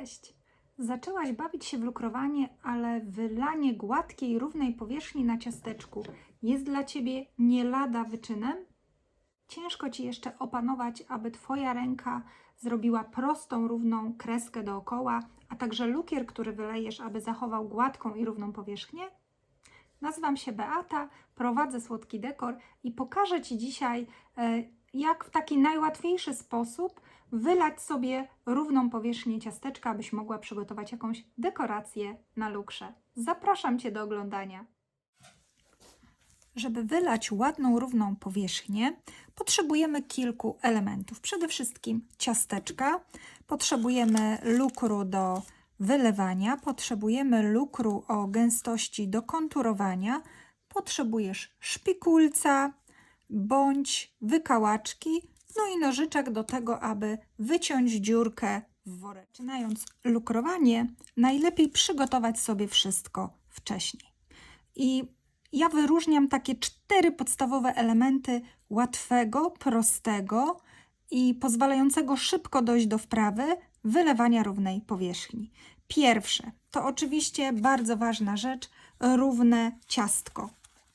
Cześć! Zaczęłaś bawić się w lukrowanie, ale wylanie gładkiej, równej powierzchni na ciasteczku jest dla Ciebie nie lada wyczynem? Ciężko Ci jeszcze opanować, aby Twoja ręka zrobiła prostą, równą kreskę dookoła, a także lukier, który wylejesz, aby zachował gładką i równą powierzchnię? Nazywam się Beata, prowadzę Słodki Dekor i pokażę Ci dzisiaj, e, jak w taki najłatwiejszy sposób wylać sobie równą powierzchnię ciasteczka, abyś mogła przygotować jakąś dekorację na lukrze. Zapraszam Cię do oglądania. Żeby wylać ładną, równą powierzchnię, potrzebujemy kilku elementów. Przede wszystkim ciasteczka, potrzebujemy lukru do wylewania, potrzebujemy lukru o gęstości do konturowania, potrzebujesz szpikulca bądź wykałaczki, no i nożyczek do tego, aby wyciąć dziurkę w worek. Zaczynając lukrowanie, najlepiej przygotować sobie wszystko wcześniej. I ja wyróżniam takie cztery podstawowe elementy łatwego, prostego i pozwalającego szybko dojść do wprawy wylewania równej powierzchni. Pierwsze to oczywiście bardzo ważna rzecz równe ciastko.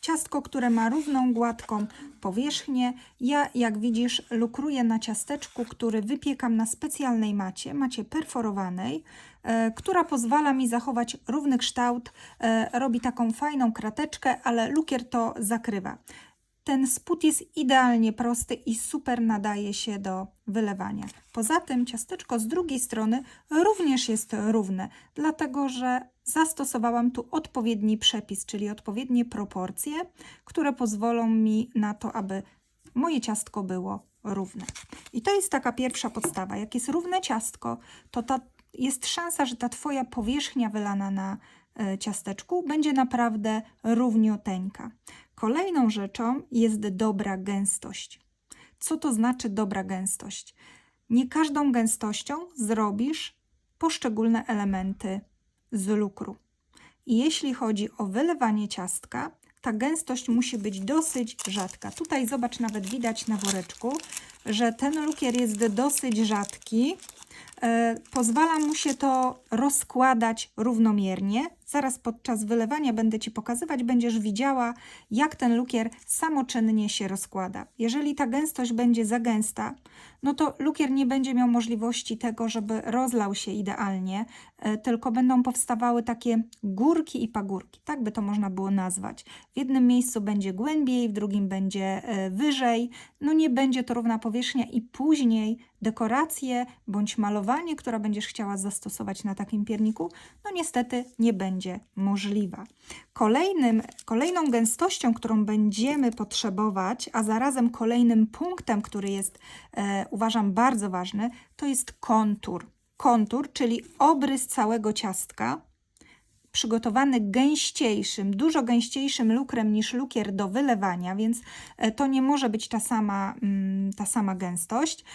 Ciastko, które ma równą, gładką powierzchnię. Ja, jak widzisz, lukruję na ciasteczku, który wypiekam na specjalnej macie, macie perforowanej, e, która pozwala mi zachować równy kształt. E, robi taką fajną krateczkę, ale lukier to zakrywa. Ten spód jest idealnie prosty i super nadaje się do wylewania. Poza tym ciasteczko z drugiej strony również jest równe, dlatego że zastosowałam tu odpowiedni przepis, czyli odpowiednie proporcje, które pozwolą mi na to, aby moje ciastko było równe. I to jest taka pierwsza podstawa. Jak jest równe ciastko, to ta, jest szansa, że ta Twoja powierzchnia wylana na e, ciasteczku będzie naprawdę równiuteńka. Kolejną rzeczą jest dobra gęstość. Co to znaczy dobra gęstość? Nie każdą gęstością zrobisz poszczególne elementy z lukru. Jeśli chodzi o wylewanie ciastka, ta gęstość musi być dosyć rzadka. Tutaj zobacz, nawet widać na woreczku, że ten lukier jest dosyć rzadki. E, pozwala mu się to rozkładać równomiernie. Zaraz podczas wylewania będę Ci pokazywać, będziesz widziała, jak ten lukier samoczynnie się rozkłada. Jeżeli ta gęstość będzie za gęsta, no to lukier nie będzie miał możliwości tego, żeby rozlał się idealnie, e, tylko będą powstawały takie górki i pagórki, tak by to można było nazwać. W jednym miejscu będzie głębiej, w drugim będzie e, wyżej, no nie będzie to równa powierzchnia i później dekoracje bądź malowanie, które będziesz chciała zastosować na takim pierniku, no niestety nie będzie możliwa. Kolejnym, kolejną gęstością, którą będziemy potrzebować, a zarazem kolejnym punktem, który jest e, uważam bardzo ważny, to jest kontur. Kontur, czyli obrys całego ciastka, przygotowany gęściejszym, dużo gęściejszym lukrem niż lukier do wylewania, więc e, to nie może być ta sama, mm, ta sama gęstość.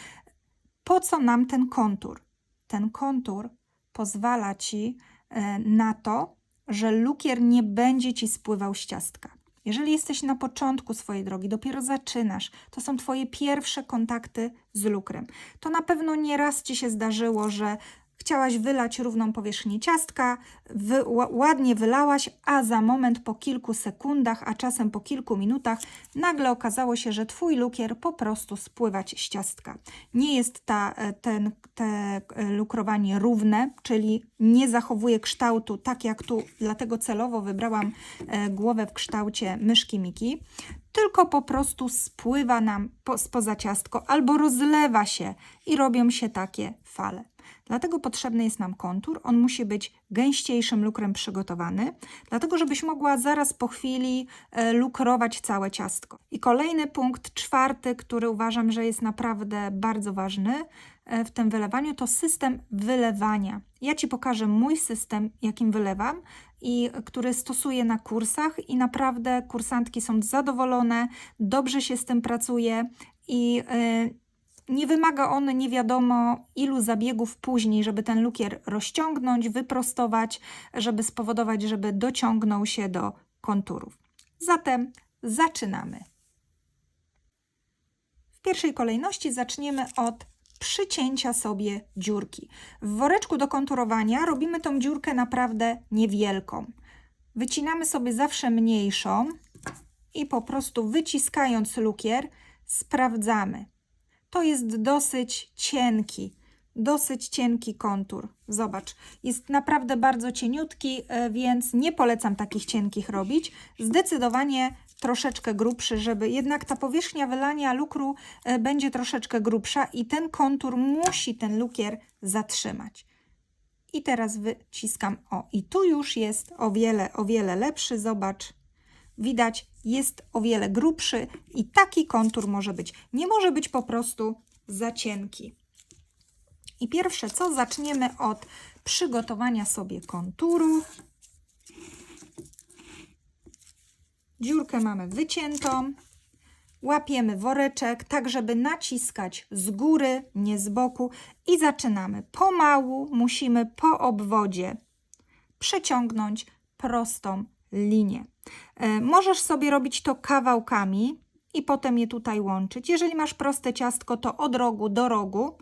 Po co nam ten kontur? Ten kontur pozwala Ci e, na to, że lukier nie będzie Ci spływał z ciastka. Jeżeli jesteś na początku swojej drogi, dopiero zaczynasz, to są Twoje pierwsze kontakty z lukrem, to na pewno nie raz Ci się zdarzyło, że Chciałaś wylać równą powierzchnię ciastka, wy, ładnie wylałaś, a za moment po kilku sekundach, a czasem po kilku minutach, nagle okazało się, że Twój lukier po prostu spływać z ciastka. Nie jest ta, e, ten, te e, lukrowanie równe, czyli nie zachowuje kształtu tak jak tu, dlatego celowo wybrałam e, głowę w kształcie myszki Miki tylko po prostu spływa nam po, spoza ciastko albo rozlewa się i robią się takie fale. Dlatego potrzebny jest nam kontur. On musi być gęściejszym lukrem przygotowany, dlatego żebyś mogła zaraz po chwili e, lukrować całe ciastko. I kolejny punkt, czwarty, który uważam, że jest naprawdę bardzo ważny e, w tym wylewaniu, to system wylewania. Ja Ci pokażę mój system, jakim wylewam i który stosuję na kursach i naprawdę kursantki są zadowolone, dobrze się z tym pracuje i nie wymaga on nie wiadomo ilu zabiegów później, żeby ten lukier rozciągnąć, wyprostować, żeby spowodować, żeby dociągnął się do konturów. Zatem zaczynamy. W pierwszej kolejności zaczniemy od przycięcia sobie dziurki. W woreczku do konturowania robimy tą dziurkę naprawdę niewielką. Wycinamy sobie zawsze mniejszą i po prostu wyciskając lukier sprawdzamy. To jest dosyć cienki, dosyć cienki kontur. Zobacz, jest naprawdę bardzo cieniutki, e, więc nie polecam takich cienkich robić. Zdecydowanie troszeczkę grubszy, żeby jednak ta powierzchnia wylania lukru e, będzie troszeczkę grubsza i ten kontur musi ten lukier zatrzymać. I teraz wyciskam. O, i tu już jest o wiele, o wiele lepszy. Zobacz, widać, jest o wiele grubszy i taki kontur może być. Nie może być po prostu za cienki. I pierwsze co, zaczniemy od przygotowania sobie konturu. Dziurkę mamy wyciętą. Łapiemy woreczek, tak żeby naciskać z góry, nie z boku i zaczynamy. Pomału musimy po obwodzie przeciągnąć prostą linię. E, Możesz sobie robić to kawałkami i potem je tutaj łączyć. Jeżeli masz proste ciastko, to od rogu do rogu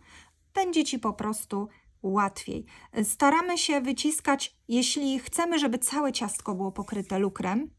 będzie Ci po prostu łatwiej. Staramy się wyciskać, jeśli chcemy, żeby całe ciastko było pokryte lukrem,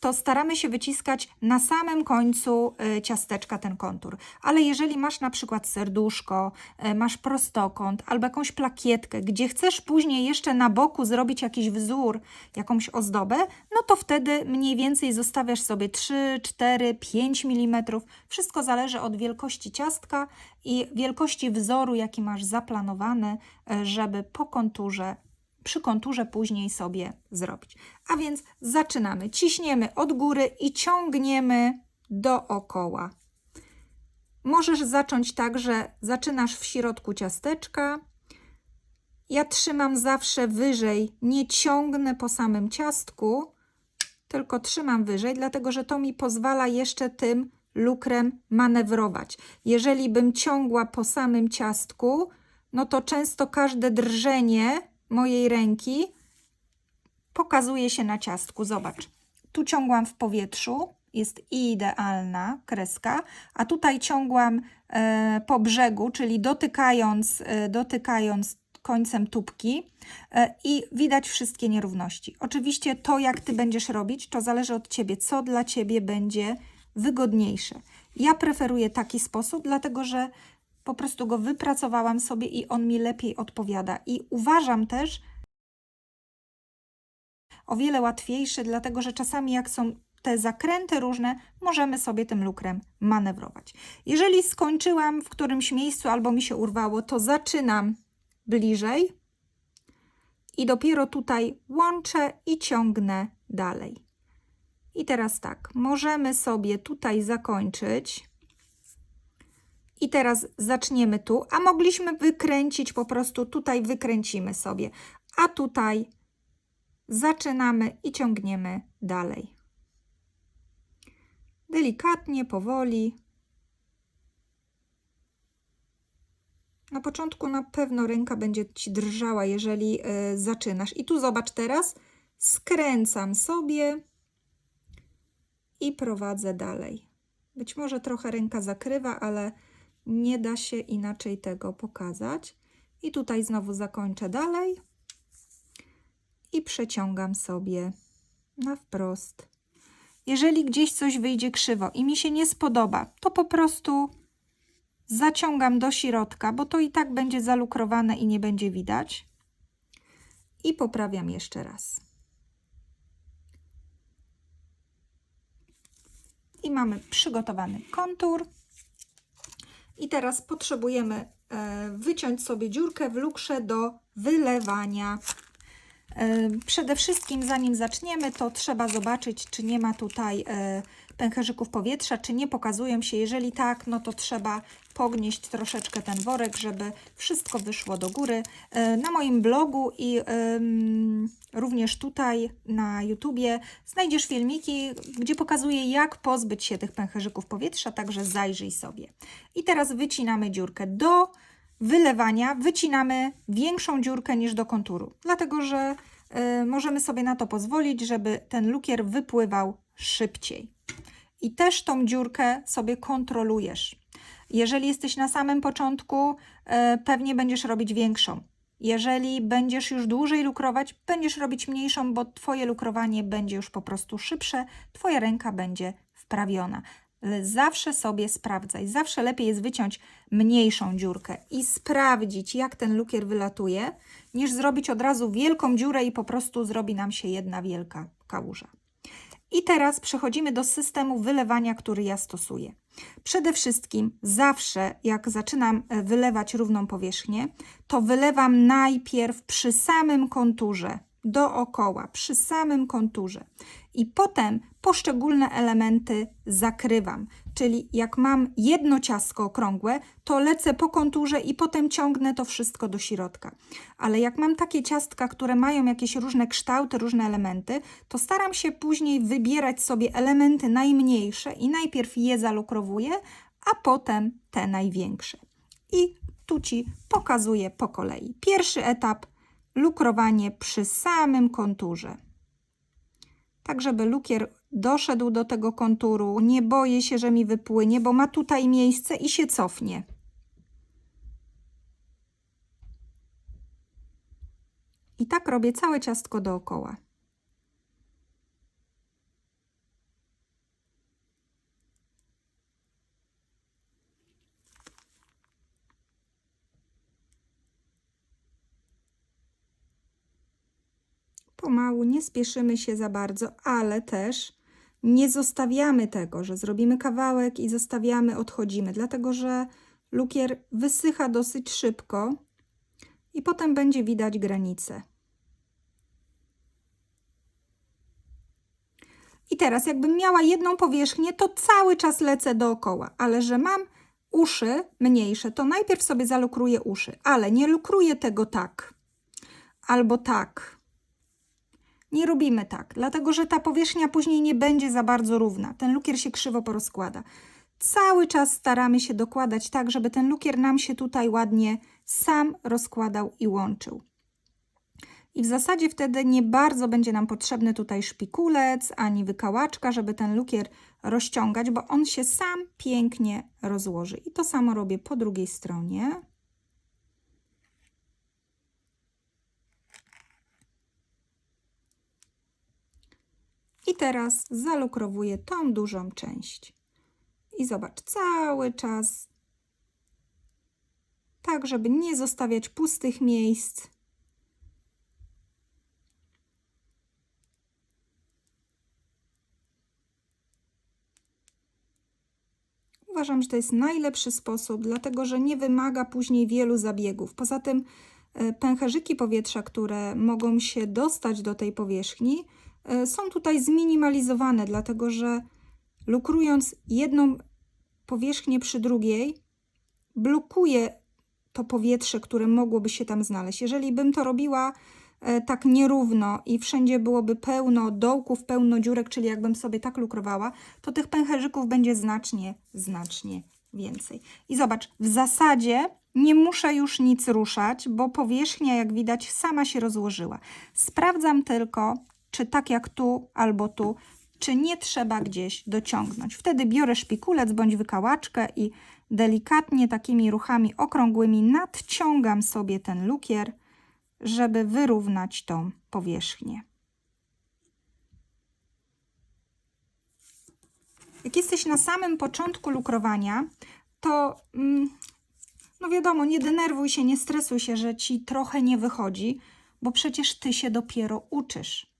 to staramy się wyciskać na samym końcu e, ciasteczka ten kontur. Ale jeżeli masz na przykład serduszko, e, masz prostokąt albo jakąś plakietkę, gdzie chcesz później jeszcze na boku zrobić jakiś wzór, jakąś ozdobę, no to wtedy mniej więcej zostawiasz sobie 3, 4, 5 mm. Wszystko zależy od wielkości ciastka i wielkości wzoru, jaki masz zaplanowany, e, żeby po konturze przy konturze później sobie zrobić. A więc zaczynamy. Ciśniemy od góry i ciągniemy dookoła. Możesz zacząć tak, że zaczynasz w środku ciasteczka. Ja trzymam zawsze wyżej, nie ciągnę po samym ciastku, tylko trzymam wyżej, dlatego że to mi pozwala jeszcze tym lukrem manewrować. Jeżeli bym ciągła po samym ciastku, no to często każde drżenie mojej ręki pokazuje się na ciastku. Zobacz, tu ciągłam w powietrzu, jest idealna kreska, a tutaj ciągłam e, po brzegu, czyli dotykając, e, dotykając końcem tubki e, i widać wszystkie nierówności. Oczywiście to, jak Ty będziesz robić, to zależy od Ciebie, co dla Ciebie będzie wygodniejsze. Ja preferuję taki sposób, dlatego że po prostu go wypracowałam sobie i on mi lepiej odpowiada. I uważam też o wiele łatwiejszy, dlatego że czasami jak są te zakręty różne, możemy sobie tym lukrem manewrować. Jeżeli skończyłam w którymś miejscu albo mi się urwało, to zaczynam bliżej i dopiero tutaj łączę i ciągnę dalej. I teraz tak, możemy sobie tutaj zakończyć. I teraz zaczniemy tu, a mogliśmy wykręcić po prostu tutaj wykręcimy sobie, a tutaj zaczynamy i ciągniemy dalej. Delikatnie, powoli. Na początku na pewno ręka będzie Ci drżała, jeżeli y, zaczynasz. I tu zobacz teraz, skręcam sobie i prowadzę dalej. Być może trochę ręka zakrywa, ale nie da się inaczej tego pokazać. I tutaj znowu zakończę dalej i przeciągam sobie na wprost. Jeżeli gdzieś coś wyjdzie krzywo i mi się nie spodoba, to po prostu zaciągam do środka, bo to i tak będzie zalukrowane i nie będzie widać. I poprawiam jeszcze raz. I mamy przygotowany kontur. I teraz potrzebujemy e, wyciąć sobie dziurkę w lukrze do wylewania. E, Przede wszystkim, zanim zaczniemy, to trzeba zobaczyć, czy nie ma tutaj e, pęcherzyków powietrza, czy nie pokazują się. Jeżeli tak, no to trzeba pognieść troszeczkę ten worek, żeby wszystko wyszło do góry. E, Na moim blogu i również tutaj na YouTubie znajdziesz filmiki, gdzie pokazuję, jak pozbyć się tych pęcherzyków powietrza, także zajrzyj sobie. I teraz wycinamy dziurkę do wylewania wycinamy większą dziurkę niż do konturu, dlatego że y, możemy sobie na to pozwolić, żeby ten lukier wypływał szybciej. I też tą dziurkę sobie kontrolujesz. Jeżeli jesteś na samym początku, e, pewnie będziesz robić większą. Jeżeli będziesz już dłużej lukrować, będziesz robić mniejszą, bo Twoje lukrowanie będzie już po prostu szybsze, Twoja ręka będzie wprawiona. Zawsze sobie sprawdzaj. Zawsze lepiej jest wyciąć mniejszą dziurkę i sprawdzić, jak ten lukier wylatuje, niż zrobić od razu wielką dziurę i po prostu zrobi nam się jedna wielka kałuża. I teraz przechodzimy do systemu wylewania, który ja stosuję. Przede wszystkim zawsze, jak zaczynam e, wylewać równą powierzchnię, to wylewam najpierw przy samym konturze, dookoła, przy samym konturze. I potem poszczególne elementy zakrywam. Czyli jak mam jedno ciastko okrągłe, to lecę po konturze i potem ciągnę to wszystko do środka. Ale jak mam takie ciastka, które mają jakieś różne kształty, różne elementy, to staram się później wybierać sobie elementy najmniejsze i najpierw je zalukrowuję, a potem te największe. I tu Ci pokazuję po kolei. Pierwszy etap lukrowanie przy samym konturze. Tak, żeby lukier doszedł do tego konturu. Nie boję się, że mi wypłynie, bo ma tutaj miejsce i się cofnie. I tak robię całe ciastko dookoła. pomału, nie spieszymy się za bardzo, ale też nie zostawiamy tego, że zrobimy kawałek i zostawiamy, odchodzimy, dlatego że lukier wysycha dosyć szybko i potem będzie widać granice. I teraz, jakbym miała jedną powierzchnię, to cały czas lecę dookoła, ale że mam uszy mniejsze, to najpierw sobie zalukruję uszy, ale nie lukruję tego tak albo tak nie robimy tak, dlatego że ta powierzchnia później nie będzie za bardzo równa. Ten lukier się krzywo porozkłada. Cały czas staramy się dokładać tak, żeby ten lukier nam się tutaj ładnie sam rozkładał i łączył. I w zasadzie wtedy nie bardzo będzie nam potrzebny tutaj szpikulec ani wykałaczka, żeby ten lukier rozciągać, bo on się sam pięknie rozłoży. I to samo robię po drugiej stronie. I teraz zalukrowuję tą dużą część. I zobacz, cały czas tak, żeby nie zostawiać pustych miejsc. Uważam, że to jest najlepszy sposób, dlatego że nie wymaga później wielu zabiegów. Poza tym e, pęcherzyki powietrza, które mogą się dostać do tej powierzchni, są tutaj zminimalizowane, dlatego że lukrując jedną powierzchnię przy drugiej, blokuje to powietrze, które mogłoby się tam znaleźć. Jeżeli bym to robiła e, tak nierówno i wszędzie byłoby pełno dołków, pełno dziurek, czyli jakbym sobie tak lukrowała, to tych pęcherzyków będzie znacznie, znacznie więcej. I zobacz, w zasadzie nie muszę już nic ruszać, bo powierzchnia, jak widać, sama się rozłożyła. Sprawdzam tylko, czy tak jak tu albo tu, czy nie trzeba gdzieś dociągnąć. Wtedy biorę szpikulec bądź wykałaczkę i delikatnie takimi ruchami okrągłymi nadciągam sobie ten lukier, żeby wyrównać tą powierzchnię. Jak jesteś na samym początku lukrowania, to mm, no wiadomo, nie denerwuj się, nie stresuj się, że ci trochę nie wychodzi, bo przecież ty się dopiero uczysz.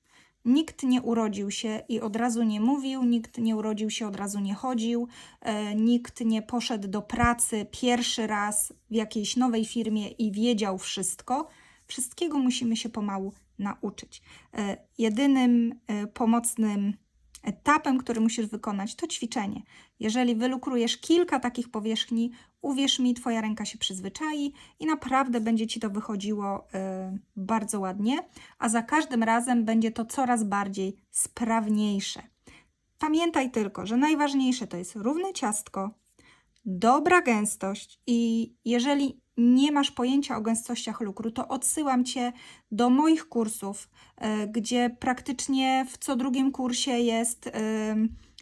Nikt nie urodził się i od razu nie mówił, nikt nie urodził się, od razu nie chodził, e, nikt nie poszedł do pracy pierwszy raz w jakiejś nowej firmie i wiedział wszystko. Wszystkiego musimy się pomału nauczyć. E, jedynym e, pomocnym etapem, który musisz wykonać, to ćwiczenie. Jeżeli wylukrujesz kilka takich powierzchni, uwierz mi, Twoja ręka się przyzwyczai i naprawdę będzie Ci to wychodziło y, bardzo ładnie, a za każdym razem będzie to coraz bardziej sprawniejsze. Pamiętaj tylko, że najważniejsze to jest równe ciastko, dobra gęstość i jeżeli nie masz pojęcia o gęstościach lukru, to odsyłam Cię do moich kursów, y, gdzie praktycznie w co drugim kursie jest y,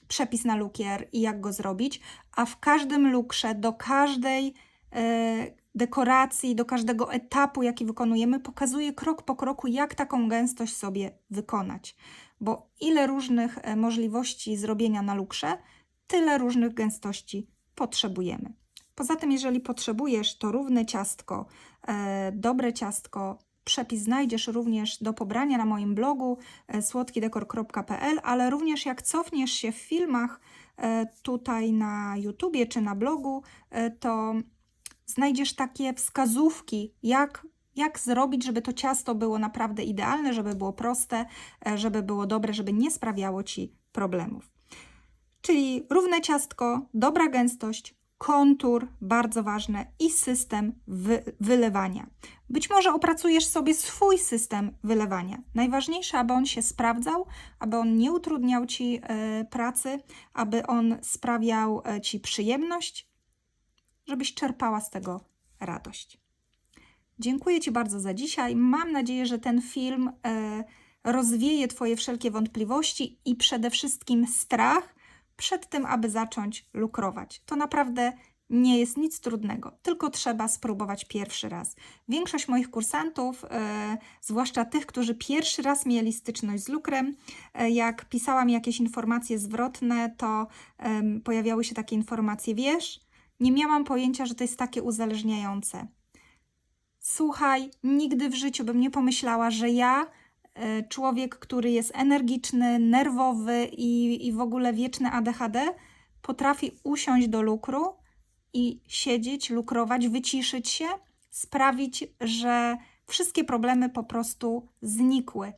przepis na lukier i jak go zrobić, a w każdym lukrze, do każdej e, dekoracji, do każdego etapu, jaki wykonujemy, pokazuję krok po kroku, jak taką gęstość sobie wykonać. Bo ile różnych e, możliwości zrobienia na lukrze, tyle różnych gęstości potrzebujemy. Poza tym, jeżeli potrzebujesz to równe ciastko, e, dobre ciastko, przepis znajdziesz również do pobrania na moim blogu e, słodkidekor.pl, ale również jak cofniesz się w filmach e, tutaj na YouTubie czy na blogu, to znajdziesz takie wskazówki, jak, jak zrobić, żeby to ciasto było naprawdę idealne, żeby było proste, żeby było dobre, żeby nie sprawiało ci problemów. Czyli równe ciastko, dobra gęstość, kontur, bardzo ważne, i system wy wylewania. Być może opracujesz sobie swój system wylewania. Najważniejsze, aby on się sprawdzał, aby on nie utrudniał ci e, pracy, aby on sprawiał e, ci przyjemność, żebyś czerpała z tego radość. Dziękuję Ci bardzo za dzisiaj. Mam nadzieję, że ten film e, rozwieje Twoje wszelkie wątpliwości i przede wszystkim strach przed tym, aby zacząć lukrować. To naprawdę nie jest nic trudnego, tylko trzeba spróbować pierwszy raz. Większość moich kursantów, e, zwłaszcza tych, którzy pierwszy raz mieli styczność z lukrem, e, jak pisałam jakieś informacje zwrotne, to pojawiały się takie informacje, wiesz, nie miałam pojęcia, że to jest takie uzależniające. Słuchaj, nigdy w życiu bym nie pomyślała, że ja, człowiek, który jest energiczny, nerwowy i, i w ogóle wieczny ADHD, potrafi usiąść do lukru i siedzieć, lukrować, wyciszyć się, sprawić, że wszystkie problemy po prostu znikły.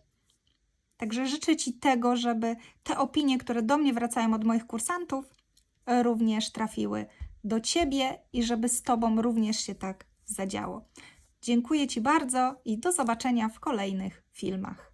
Także życzę Ci tego, żeby te opinie, które do mnie wracają od moich kursantów, e, również trafiły do Ciebie i żeby z Tobą również się tak zadziało. Dziękuję Ci bardzo i do zobaczenia w kolejnych filmach.